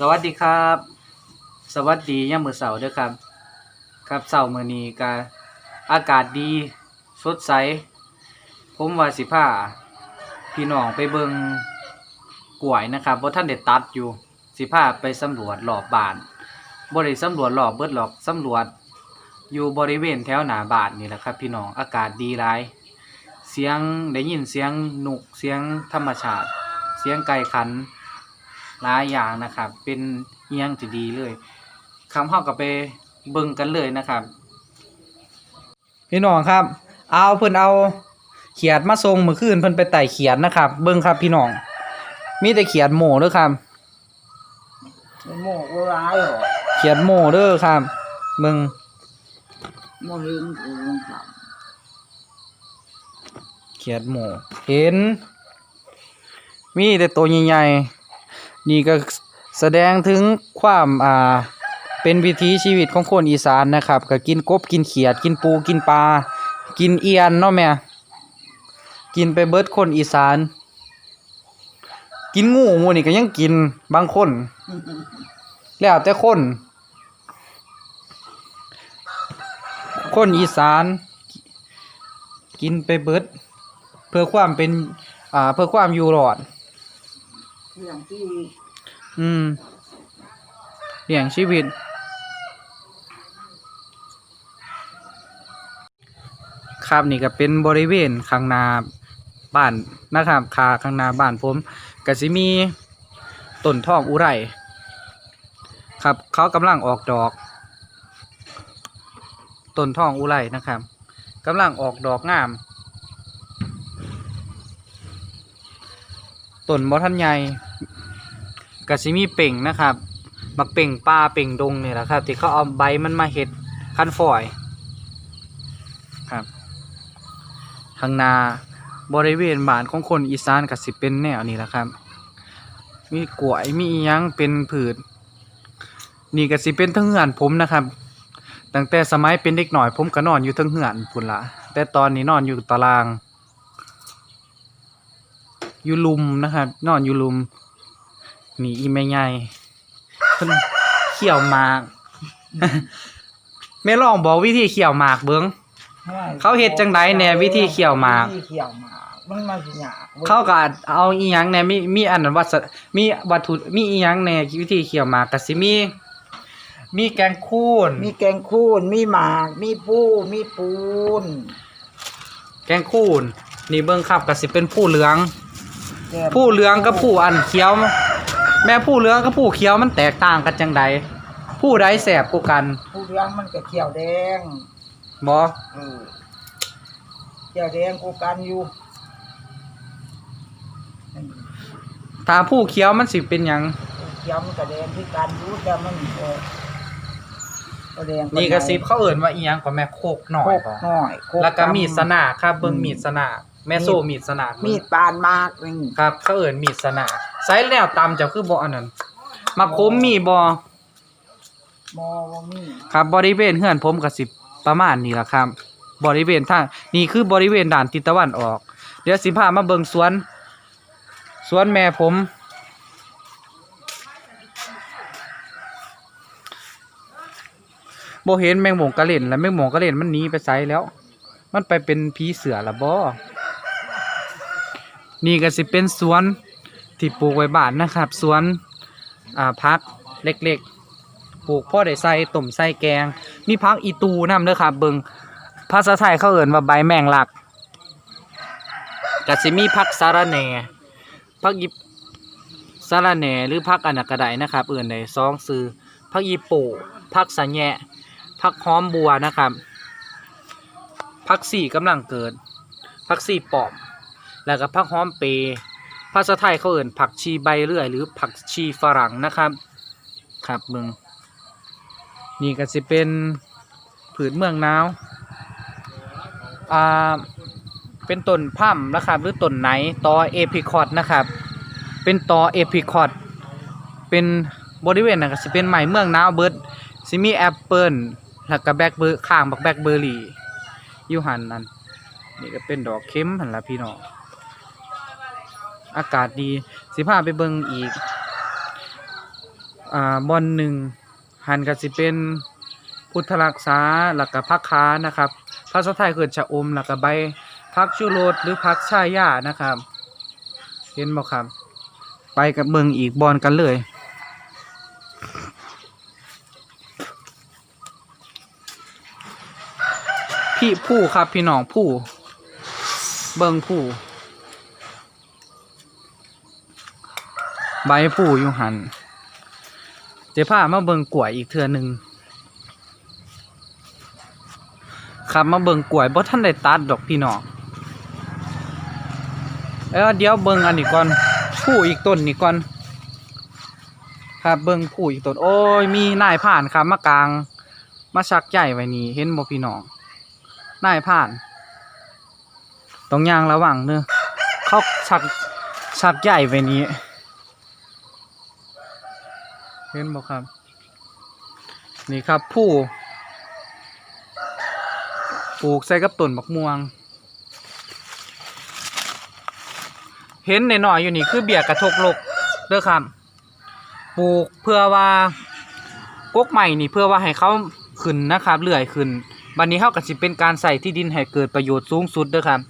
สวัสดีครับ สวัสดียามมือเช้าเด้อครับ ครับเช้ามื้อนี้ก็อากาศดีสดใส ผมว่าสิพาพี่น้องไปเบิงกล้วยนะครับบ่ทันได้ตัดอยู่สิพาไปสำรวจรอบบานบ่ได้สำรวจรอบเบิดหรอกสำรวจ อยู่บริเวณแถวหน้าบานนี่แหละครับ พี่น้องอากาศดีหลายเสียงได้ยินเสียงหนุกเสียงธรรมชาติ เสียงไก่ขัน หลายอย่างนะครับ เป็นเอียงที่ดีเลยคำเข้ากับไปเบิ่งกันเลยนะครับ พี่น้องครับ เอาเพิ่นเอาเขียดมาทรงเมื่อคืนเพิ่นไปไต่เขียดนะครับ เบิ่งครับพี่น้อง มีแต่เขียดโหม่เด้อครับมันโมกร้ายเหรอเขียดโหม่เด้อครับเบิ่งโมเห็นกูมันทเขียดโหม่เห็น มีแต่ตัวใหญ่ๆ นี่ก็แสดงถึงความอ่าเป็นวิถีชีวิตของคนอีสานนะครับก็กินกบกินเขียด กินปูกินปลากินเอียนเนาะแม่กินไปเบิดคนอีสาน กินงูมูนี่ก็ยังกินบางคน แล้วแต่คน คนอีสาน กินไปเบิด เพื่อความเป็น อ่า เพื่อความอยู่รอดเรื่องที่ อืมเลี้ยงชีวิต ครับนี่ก็เป็นบริเวณข้างหน้าบ้านนะครับคาข้างหน้าบ้านผมก็สิมีต้นทองอุไรครับเขากำลังออกดอกต้นทองอุไรนะครับกำลังออกดอกงามต้นบอทันใหญ่ กสิมีเป่งนะครับมักเป่งปลาเป่งดงเนี่ยแหละครับ ที่เขาเอาใบมันมาเห็ดคันฝอยครับข้างหน้าบริเวณบ้านของคนอีสานกสิเป็นแนวนี้แหละครับ มีกล้วยมีอิหยังเป็นผืชนี่กสิเป็นเทั้งเหือนผมนะครับ ตั้งแต่สมัยเป็นเด็กหน่อยผมก็นอนอยู่เทั้งเหือนพุ่นละแต่ตอนนี้นอนอยู่ตารางอยู่ลุมนะครับ นอนอยู่ลุม นี่อีแม่ใหญ่เพิ่นเขี่ยวหมากแม่ลองบอกวิธีเขี่ยวหมากเบิ้ง เขาเฮ็ดจังใดแหน่วิธีเขี่ยวหมาก วิธีเขี่ยวหมากมันมาสิยากเขาก็เอาอีหยังแหน่มีมีอันนั้นวัสมีวัตถุมีอีหยังแหน่วิธีเขี่ยวหมากก็สิมี มีแกงคูนมีแกงคูนมีหมาก มีปูมีปูนแกงคูนนี่เบิ่งครับก็สิเป็นผู้เหลือง แกงผู้เหลืองกับผู้อันเขียว แม่ผู้เหลืองกับผู้เขียวมันแตกต่างกันจังใดผู้ใดแสบกว่ากันผู้เลี้ยงมันก็เขียวแดงบ่เออเขียวแดงกูกันอยู่ถ้าผู้เขียวมันสิเป็นหยังเขียวมันก็แดงที่กันอยู่แต่มันเออก็แดงนี่กระซิบเขาเอิ่นว่าอีหยังกว่าแม่โคกหน่อโคยกน้อยโคกแล้วก็มีดสดนากครับเบิ่งมีดสนากแม่โซ่มีดสนากมีดปานมากนึงครับ เขาเอิ่นมีดสนาก ไซส์แนวตำจะคือบ่อันนั้นมาคมมีบ่มอว่ามีครับบริเวณเฮือนผมก็สิประมาณนี้ล่ะครับ บริเวณทางนี่คือบริเวณด้านทิศตะวันออก เดี๋ยวสิพามาเบิ่งสวน สวนแม่ผมบ่เห็นแมงหมงกระเล่นแล้วแมงหมงกระเล่นมันหนีไปไสแล้ว มันไปเป็นผีเสือละบ่นี่ก็สิเป็นสวน ที่ปลูกไว้บ้านนะครับ สวนอ่าพักเล็กๆ ปลูกพ่อได้ใส่ต้มใส่แกง มีพักอีตูนำเด้อครับเบิงภาษาไทยเขาเอ่นว่าใบแมงลักก็สิมีพักสาระแหน่พักยิสาระแหน่หรือพักอันนักระไดนะครับ เอื่นใดซองซื้อพักยีโปพักสะแหน่พักหอมบัวนะครับพักสี่กำลังเกิดพักสี่ปอมแล้วก็พักหอมเปร ภาษาไทยเขาเอ่นผักชีใบเลื่อย หรือผักชีฝรั่งนะครับ ครับมึงนี่ก็สิเป็นผืนเมืองหนาวอ่าเป็นต้นพั่มนะครับ หรือต้นไหนตอเอพิคอดนะครับ เป็นตอเอพิคอดเป็นบริเวณนั้นก็สิเป็นไม้เมืองหนาวเบิร์ดสิมีแอปเปิลแล้วก็แบล็คเบอร์ข้างบักแบล็คเบอร์รี่ยูหันนั่นนี่ก็เป็นดอกเข็มหันละพี่น้อง อากาศดี สิพาไปเบิ่งอีก อ่าบอนหนึ่งหันก็สิเป็นพุทธรักษาแล้วก็พักค้านะครับภาษาไทยคือชะอมแล้วก็ใบพักชูโรสหรือพักชายานะครับ เห็นบ่ครับ ไปกับเบิงอีกบอลกันเลย พี่ผู้ครับพี่น้องผู้ เบิงผู้ ใบผู้อยู่หันเดี๋ยวพามาเบิงกล้วยอีกเทือหนึ่งครับมาเบิงกล้วยบ่ท่านได้ตัดดอกพี่น้องเออเดี๋ยวเบิงอันนี้ก่อนผู้อีกต้นนี่ก่อน ครับเบิงผู้อีกต้น โอ้ยมีนายผ่านครับมากลาง มาชักใหญ่ไว้นี่เห็นบ่พี่น้องนายผ่านต้องย่างระวังเนอะเขาชักชักใหญ่ไว้นี้ เห็นบ่ครับ นี่ครับผู้ปลูกใส่กับต้นบักม่วง เห็นในหน่อยอยู่นี่คือเบียร์กระทกลกเด้อครับปลูกเพื่อว่ากกใหม่นี่เพื่อว่าให้เขาขึ้นนะครับเลื่อยขึ้นบัดนี้เขาก็สิเป็นการใส่ที่ดินให้เกิดประโยชน์สูงสุดเด้อครับ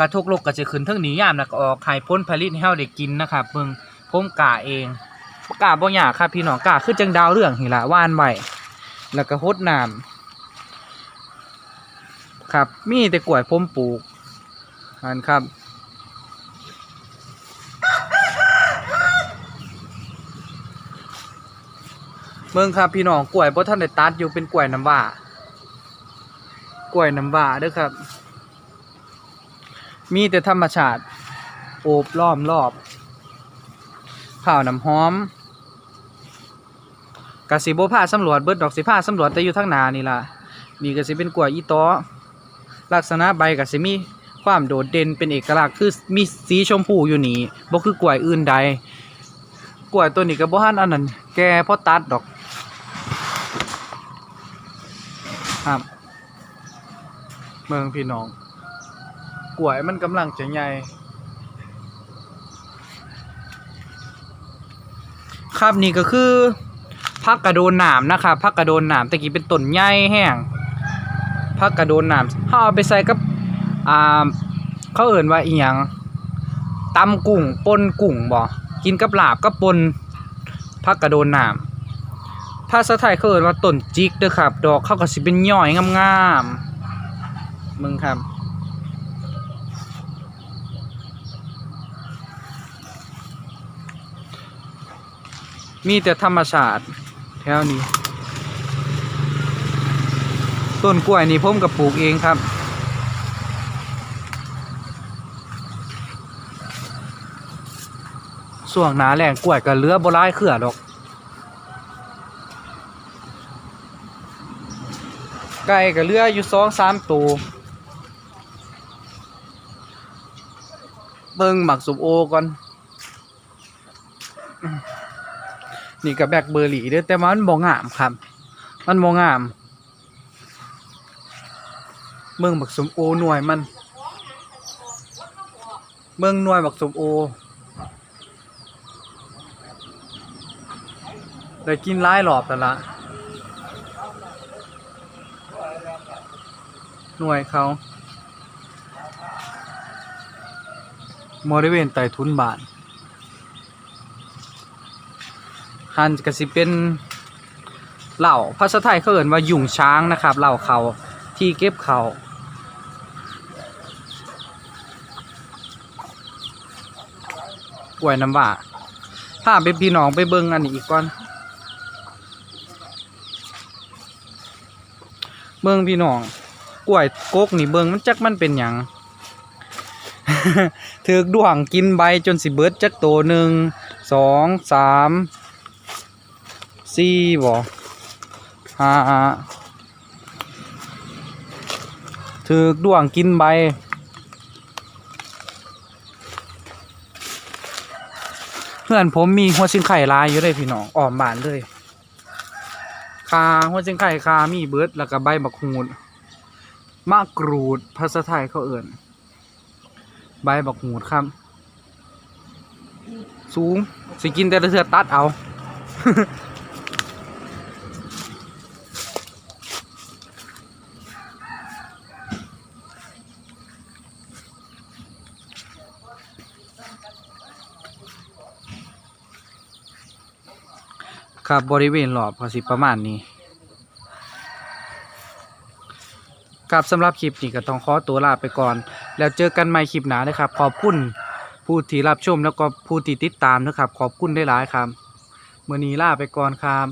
กระทกลกก็จะขึ้นเทั้งหนียามแล้วก็ออกให้ผลผลิตให้เราได้กินนะครับเบิ่งผมกาเอง กาบ่ยาครับพี่น้องกาคือจังดาวเรื่องหิละว่านไว้แล้วก็ฮดน้ำครับ มีแต่กล้วยผมปลูกอันครับเมืองครับพี่น้องกล้วยบ่ท่านได้ตัดอยู่เป็นกล้วยน้ำว้ากล้วยน้ำว้าเด้อครับ มีแต่ธรรมชาติโอบล้อมรอบ ข้าวน้ำหอมกสิบผ้าสำรวจเบิดดอกสิผ้าสำรวจแต่อยู่ทางหนานี่ล่ะนี่ก็สิเป็นกล้วยอีตอลักษณะใบก็สิมีความโดดเด่นเป็นเอกลักษณ์คือมีสีชมพูอยู่นี่บ่คือกล้วยอื่นใดกล้วยตัวนี้ก็บ่ทันอันนั้นแก่พอตัดดอกครับเมืองพี่น้องกล้วยมันกำลังจะใหญ่ ครับ นี่ก็คือพักกระโดนหนามนะครับพักกระโดนหนามตะกี้เป็นต้นใหญ่แห้งพักกระโดนหนามเขาเอาไปใส่กับอ่าเขาเอ่นว่าอีหยังตำกุ้งปนกุ้งบ่กินกับลาบกับปนพักกระโดนหนามภาษาไทยเขาเอ่นว่าต้นจิกเด้อครับ ดอกเขาก็สิเป็นย่อยงามๆมึงครับ มีแต่ธรรมชาติแถวนี้ ต้นกล้วยนี่ผมกับปลูกเองครับ ส่วงหนาแรงกล้วยก็เลือบ่ร้ายเขื่อดอกไก่ก็เลืออยู่สองสามตัวเบิ่งหมักสุบโอก่อน นี่กับแบล็คเบอร์รี่เด้อแต่มันบ่งามครับ มันบ่งามเมืองบักสมโอหน่วยมัน เมืองหน่วยบักสมโอ ได้กินหลายรอบแล้วละหน่วยเขาบริเวณใต้ทุนบาน ฮันก็สิเป็นเหล่าภาษาไทยเขาเอ่นว่ายุ่งช้างนะครับเหล่าเขาที่เก็บเขาป่วยน้ำว่าพาไปพี่น้องไปเบิ่งอันนี้อีกก่อนเบิ่งพี่น้องกล้วยกกนี่เบิ่งมันจักมันเป็นหยังถือกดวงกินใบจนสิเบิดจักโตหนึ่งสองสาม สี่บ่ห้าถือกดวงกินใบเพื่อนผมมีหัวซิงไข่ลายอยู่เลยพี่น้องออมบานเลยคาหัวซิงไข่คามีเบิร์ดแล้วก็ใบบักฮูดมะกรูดภาษาไทยเขาเอิ่นใบบักฮูดครับ สูงสิกินแต่ละเทือตัดเอา ครับบริเวณรอบก็สิประมาณนี้ครับสำหรับคลิปนี้ก็ต้องขอตัวลาไปก่อน แล้วเจอกันใหม่คลิปหน้านะครับ ขอบคุณผู้ที่รับชมแล้วก็ผู้ที่ติดตามนะครับ ขอบคุณได้หลายครับมื่อนี้ลาไปก่อนครับ